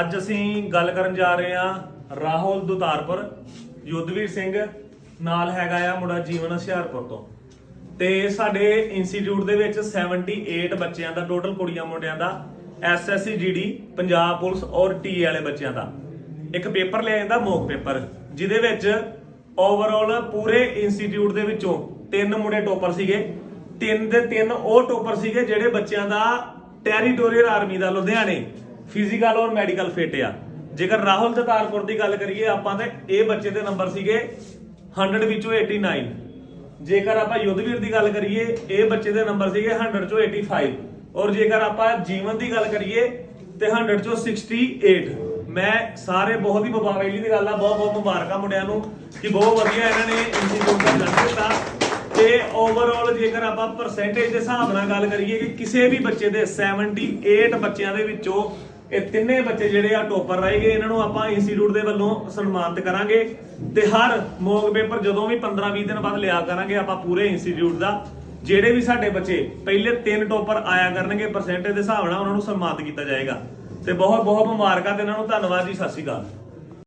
ਅੱਜ ਅਸੀਂ ਗੱਲ ਕਰਨ ਜਾ ਰਹੇ ਹਾਂ ਰਾਹੁਲ ਦੁਤਾਰਪੁਰ, ਯੁੱਧਵੀਰ ਸਿੰਘ, ਨਾਲ ਹੈਗਾ ਆ ਮੁੰਡਾ ਜੀਵਨ ਹੁਸ਼ਿਆਰਪੁਰ ਤੋਂ। ਤੇ ਸਾਡੇ ਇੰਸਟੀਚਿਊਟ ਦੇ ਵਿੱਚ 78 ਬੱਚਿਆਂ ਦਾ ਟੋਟਲ ਕੁੜੀਆਂ ਮੁੰਡਿਆਂ ਦਾ ਐਸਐਸਸੀ ਜੀਡੀ ਪੰਜਾਬ ਪੁਲਿਸ ਔਰ ਟੀ ਵਾਲੇ ਬੱਚਿਆਂ ਦਾ। ਇੱਕ ਪੇਪਰ ਲਿਆ ਜਾਂਦਾ ਮੋਕ ਪੇਪਰ, ਜਿਹਦੇ ਵਿੱਚ ਓਵਰਆਲ ਪੂਰੇ ਇੰਸਟੀਚਿਊਟ ਦੇ ਵਿੱਚੋਂ ਤਿੰਨ ਮੁੰਡੇ ਟੋਪਰ ਸੀਗੇ। ਤਿੰਨ ਦੇ ਤਿੰਨ ਉਹ ਟੋਪਰ ਸੀਗੇ ਜਿਹੜੇ ਬੱਚਿਆਂ ਦਾ ਟੈਰੀਟੋਰੀਅਲ ਆਰਮੀ ਦਾ ਲੁਧਿਆਣੇ ਫਿਜ਼ੀਕਲ ਔਰ ਮੈਡੀਕਲ ਫਿਟ ਆ। ਜੇਕਰ ਰਾਹੁਲ ਦਤਾਰਪੁਰ ਦੀ ਗੱਲ ਕਰੀਏ, ਆਪਾਂ ਤੇ ਇਹ ਬੱਚੇ ਦੇ ਨੰਬਰ ਸੀਗੇ 100 ਵਿੱਚੋਂ 89 ਜੇਕਰ ਆਪਾਂ ਯੁੱਧਵੀਰ ਦੀ ਗੱਲ ਕਰੀਏ, ਇਹ ਬੱਚੇ ਦੇ ਨੰਬਰ ਸੀਗੇ 100 ਚੋਂ 85 ਔਰ ਜੇਕਰ ਆਪਾਂ ਜੀਵਨ ਦੀ ਗੱਲ ਕਰੀਏ, ਤੇ 100 ਚੋਂ 68 ਮੈਂ ਸਾਰੇ ਬਹੁਤ ਹੀ ਮੁਬਾਰਕ ਦੀ ਗੱਲ ਆ, ਬਹੁਤ ਬਹੁਤ ਮੁਬਾਰਕਾਂ ਮੁੰਡਿਆਂ ਨੂੰ ਕਿ ਬਹੁਤ ਵਧੀਆ ਇਹਨਾਂ ਨੇ ਇੰਸਟੀਚਿਊਟ ਦਾ ਰਿਜ਼ਲਟ ਦਿੱਤਾ। ਤੇ ਓਵਰਆਲ ਜੇਕਰ ਆਪਾਂ ਪਰਸੈਂਟੇਜ ਦੇ ਹਿਸਾਬ ਨਾਲ ਗੱਲ ਕਰੀਏ ਕਿ ਕਿਸੇ ਵੀ ਬੱਚੇ ਦੇ 78 ਬੱਚਿਆਂ ਦੇ ਵਿੱਚੋਂ ਇਹ ਤਿੰਨੇ ਬੱਚੇ ਜਿਹੜੇ ਆ ਟੋਪਰ ਰਹੇਗੇ ਇਹਨਾਂ ਨੂੰ ਆਪਾਂ ਇੰਸਟੀਚਿਊਟ ਦੇ ਵੱਲੋਂ ਸਨਮਾਨਿਤ ਕਰਾਂਗੇ ਤੇ ਹਰ ਮੌਕ ਪੇਪਰ ਜਦੋਂ ਵੀ 15-20 ਦਿਨ ਬਾਅਦ ਲਿਆ ਕਰਾਂਗੇ ਆਪਾਂ ਪੂਰੇ ਇੰਸਟੀਚਿਊਟ ਦਾ। ਜਿਹੜੇ ਵੀ ਸਾਡੇ ਬੱਚੇ ਪਹਿਲੇ ਤਿੰਨ ਟੋਪਰ ਆਇਆ ਕਰਨਗੇ ਪਰਸੈਂਟੇਜ ਦੇ ਹਿਸਾਬ ਨਾਲ ਉਹਨਾਂ ਨੂੰ ਸਨਮਾਨਿਤ ਕੀਤਾ ਜਾਏਗਾ। ਤੇ ਬਹੁਤ ਬਹੁਤ ਮੁਬਾਰਕਾਂ ਤੇ ਇਹਨਾਂ ਨੂੰ, ਧੰਨਵਾਦ ਜੀ, ਸਤਿ ਸ਼੍ਰੀ ਅਕਾਲ।